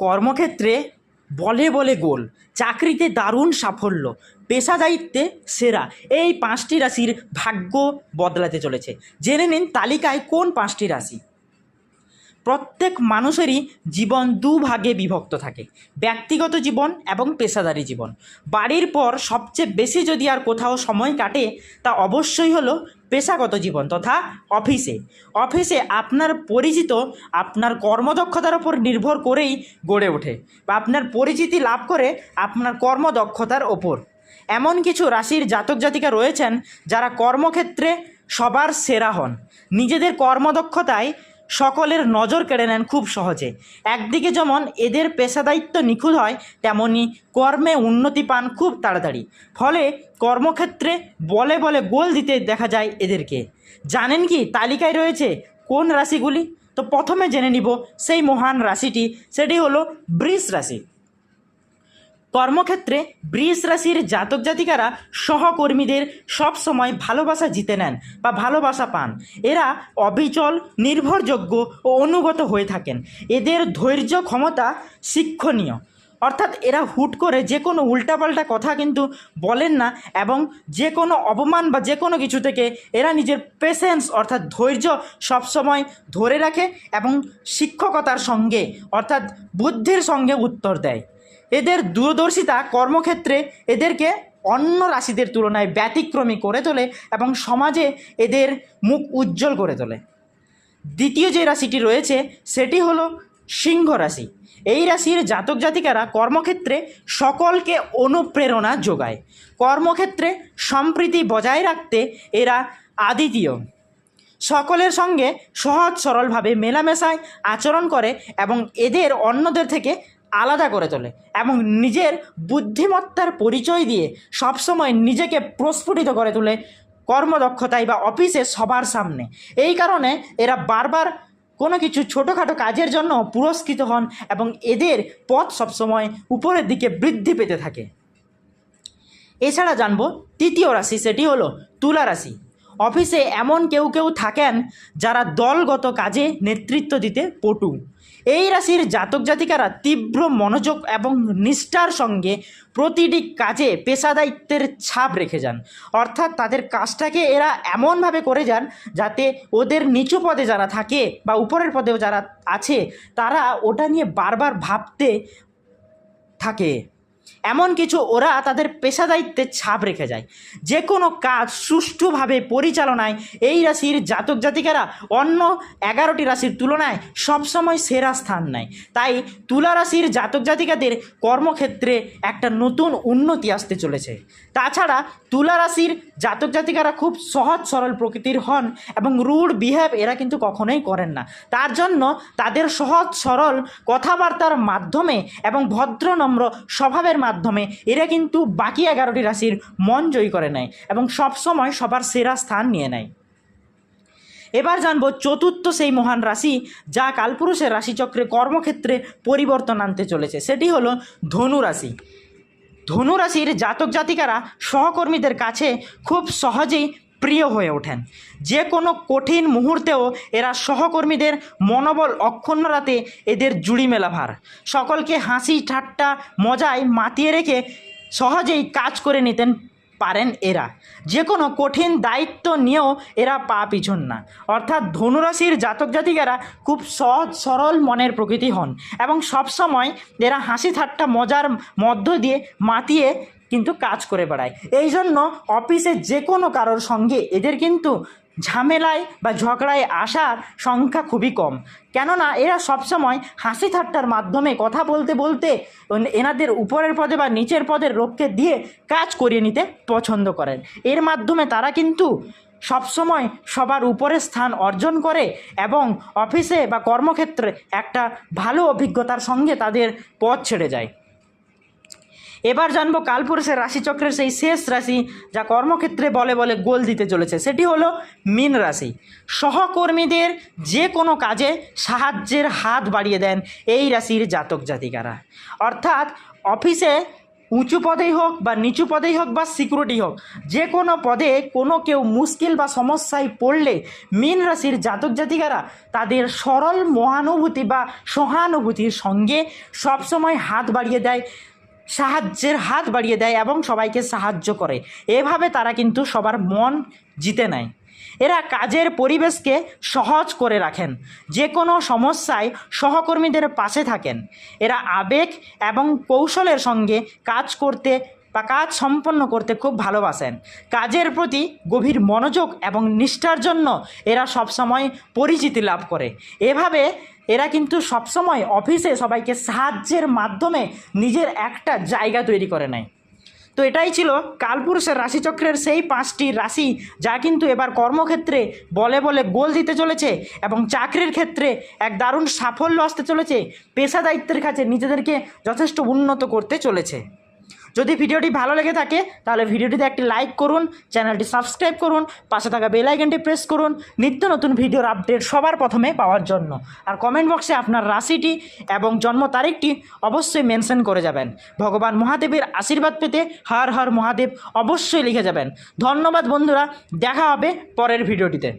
কর্মক্ষেত্রে বলে বলে গোল, চাকরিতে দারুণ সাফল্য পেশা দায়িত্বে সেরা, এই পাঁচটি রাশির ভাগ্য বদলাতে চলেছে। জেনে নিন তালিকায় কোন পাঁচটি রাশি। প্রত্যেক মানুষেরই জীবন দুভাগে বিভক্ত থাকে। ব্যক্তিগত জীবন এবং পেশাদারি জীবন। বাড়ির পর সবচেয়ে বেশি যদি আর কোথাও সময় কাটে, তা অবশ্যই হলো পেশাগত জীবন তথা অফিসে। অফিসে আপনার পরিচিত আপনার কর্মদক্ষতার ওপর নির্ভর করেই গড়ে ওঠে বা আপনার পরিচিতি লাভ করে আপনার কর্মদক্ষতার ওপর। এমন কিছু রাশির জাতক জাতিকা রয়েছেন যারা কর্মক্ষেত্রে সবার সেরা হন। নিজেদের কর্মদক্ষতায় সকলের নজর কেড়ে নেন খুব সহজে। একদিকে যেমন এদের পেশাদায়িত্ব নিখুঁত হয়, তেমনি কর্মে উন্নতি পান খুব তাড়াতাড়ি। ফলে কর্মক্ষেত্রে বলে বলে গোল দিতে দেখা যায় এদেরকে। জানেন কি তালিকায় রয়েছে কোন রাশিগুলি? তো প্রথমে জেনে নিব সেই মহান রাশিটি, সেটি হলো বৃষ রাশি। কর্মক্ষেত্রে বৃষ রাশির জাতক জাতিকারা সহকর্মীদের সব সময় ভালোবাসা জিতে নেন বা ভালোবাসা পান। এরা অবিচল, নির্ভরযোগ্য ও অনুগত হয়ে থাকেন। এদের ধৈর্য ক্ষমতা শিক্ষণীয়। অর্থাৎ এরা হুট করে যে কোনো উল্টাপাল্টা কথা কিন্তু বলেন না এবং যে কোনো অপমান বা যে কোনো কিছু থেকে এরা নিজের পেশেন্স অর্থাৎ ধৈর্য সবসময় ধরে রাখে এবং শিক্ষকতার সঙ্গে অর্থাৎ বুদ্ধির সঙ্গে উত্তর দেয়। এদের দূরদর্শিতা কর্মক্ষেত্রে এদেরকে অন্য রাশিদের তুলনায় ব্যতিক্রমী করে তোলে এবং সমাজে এদের মুখ উজ্জ্বল করে তোলে। দ্বিতীয় যে রাশিটি রয়েছে, সেটি হলো সিংহ রাশি। এই রাশির জাতক জাতিকারা কর্মক্ষেত্রে সকলকে অনুপ্রেরণা যোগায়। কর্মক্ষেত্রে সম্প্রীতি বজায় রাখতে এরা আদিতীয়। সকলের সঙ্গে সহজ সরলভাবে মেলামেশায় আচরণ করে এবং এদের অন্যদের থেকে আলাদা করে তোলে এবং নিজের বুদ্ধিমত্তার পরিচয় দিয়ে সবসময় নিজেকে প্রস্ফুটিত করে তোলে কর্মদক্ষতায় বা অফিসে সবার সামনে। এই কারণে এরা বারবার কোনো কিছু ছোটোখাটো কাজের জন্য পুরস্কৃত হন এবং এদের পথ সবসময় উপরের দিকে বৃদ্ধি পেতে থাকে। এছাড়া জানব, তৃতীয় রাশি সেটি হলো তুলা রাশি। অফিসে এমন কেউ কেউ থাকেন যারা দলগত কাজে নেতৃত্ব দিতে পটু। এই রাশির জাতক জাতিকারা তীব্র মনোযোগ এবং নিষ্ঠার সঙ্গে প্রতিটি কাজে পেশাদায়িত্বের ছাপ রেখে যান। অর্থাৎ তাদের কাজটাকে এরা এমনভাবে করে যান যাতে ওদের নিচু পদে যারা থাকে বা উপরের পদেও যারা আছে, তারা ওটা নিয়ে বারবার ভাবতে থাকে। এমন কিছু ওরা তাদের পেশাদায়িত্বের ছাপ রেখে যায়। যে কোনো কাজ সুষ্ঠুভাবে পরিচালনায় এই রাশির জাতক জাতিকারা অন্য এগারোটি রাশির তুলনায় সবসময় সেরা স্থান নেয়। তাই তুলা রাশির জাতক জাতিকাদের কর্মক্ষেত্রে একটা নতুন উন্নতি আসতে চলেছে। তাছাড়া তুলা রাশির জাতক জাতিকারা খুব সহজ সরল প্রকৃতির হন এবং রুড বিহেভ এরা কিন্তু কখনোই করেন না। তার জন্য তাদের সহজ সরল কথাবার্তার মাধ্যমে এবং ভদ্রনম্র স্বভাবের মাধ্যমে এরা কিন্তু বাকি এগারোটি রাশির মন জয়ী করে নেয় এবং সবসময় সবার সেরা স্থান নিয়ে নেয়। এবার জানব চতুর্থ সেই মহান রাশি যা কালপুরুষের রাশিচক্রে কর্মক্ষেত্রে পরিবর্তন আনতে চলেছে, সেটি হলো ধনু রাশি। ধনু রাশির জাতক জাতিকারা সহকর্মীদের কাছে খুব সহজেই প্রিয় হয়ে ওঠেন। যে কোনো কঠিন মুহূর্তেও এরা সহকর্মীদের মনোবল অক্ষুণ্ণ রাতে এদের জুড়ি মেলা ভার। সকলকে হাসি, ঠাট্টা মজায় মাতিয়ে রেখে সহজেই কাজ করে নিতেন পারেন এরা। যে কোনো কঠিন দায়িত্ব নিয়েও এরা পা পিছন না। অর্থাৎ ধনুরাশির জাতক জাতিকারা খুব সহজ, সরল মনের প্রকৃতি হন এবং সবসময় এরা হাসি, ঠাট্টা, মজার মধ্য দিয়ে মাতিয়ে কিন্তু কাজ করে বেড়ায়। এই জন্য অফিসে যে কোনো কারোর সঙ্গে এদের কিন্তু ঝামেলায় বা ঝগড়ায় আসার সংখ্যা খুবই কম। কেননা এরা সবসময় হাসি ঠাট্টার মাধ্যমে কথা বলতে বলতে এনাদের উপরের পদে বা নিচের পদের লোককে দিয়ে কাজ করিয়ে নিতে পছন্দ করেন। এর মাধ্যমে তারা কিন্তু সবসময় সবার উপরে স্থান অর্জন করে এবং অফিসে বা কর্মক্ষেত্রে একটা ভালো অভিজ্ঞতার সঙ্গে তাদের পথ ছেড়ে যায়। এবার জানব কালপুরুষের রাশিচক্রের সেই শেষ রাশি যা কর্মক্ষেত্রে বলে বলে গোল দিতে চলেছে, সেটি হলো মীন রাশি। সহকর্মীদের যে কোনো কাজে সাহায্যের হাত বাড়িয়ে দেন এই রাশির জাতক জাতিকারা। অর্থাৎ অফিসে উঁচু পদেই হোক বা নিচু পদেই হোক বা সিকিউরিটি হোক, যে কোনো পদে কোনো কেউ মুশকিল বা সমস্যায় পড়লে মীন রাশির জাতক জাতিকারা তাদের সরল মহানুভূতি বা সহানুভূতির সঙ্গে সবসময় হাত বাড়িয়ে দেয়। সাহায্যের হাত বাড়িয়ে দেয় এবং সবাইকে সাহায্য করে। এভাবে তারা কিন্তু সবার মন জিতে নেয়। এরা কাজের পরিবেশকে সহজ করে রাখেন। যে কোনো সমস্যায় সহকর্মীদের পাশে থাকেন। এরা আবেগ এবং কৌশলের সঙ্গে কাজ করতে বা কাজ সম্পন্ন করতে খুব ভালোবাসেন। কাজের প্রতি গভীর মনোযোগ এবং নিষ্ঠার জন্য এরা সবসময় পরিচিতি লাভ করে। এভাবে এরা কিন্তু সবসময় অফিসে সবাইকে সাহায্যের মাধ্যমে নিজের একটা জায়গা তৈরি করে নেয়। তো এটাই ছিল কালপুরুষের রাশিচক্রের সেই পাঁচটি রাশি যা কিন্তু এবার কর্মক্ষেত্রে বলে বলে গোল দিতে চলেছে এবং চাকরির ক্ষেত্রে এক দারুণ সাফল্য আসতে চলেছে। পেশা দায়িত্বের কাছে নিজেদেরকে যথেষ্ট উন্নত করতে চলেছে। যদি ভিডিওটি ভালো লেগে থাকে, তাহলে ভিডিওটিতে একটি লাইক করুন, চ্যানেলটি সাবস্ক্রাইব করুন, পাশে থাকা বেল আইকনটি প্রেস করুন, নিত্য নতুন ভিডিওর আপডেট সবার প্রথমে পাওয়ার জন্য। আর কমেন্ট বক্সে আপনার রাশিটি এবং জন্ম তারিখটি অবশ্যই মেনশন করে যাবেন। ভগবান মহাদেবের আশীর্বাদ পেতে হর হর মহাদেব অবশ্যই লিখে যাবেন। ধন্যবাদ বন্ধুরা, দেখা হবে পরের ভিডিওটিতে।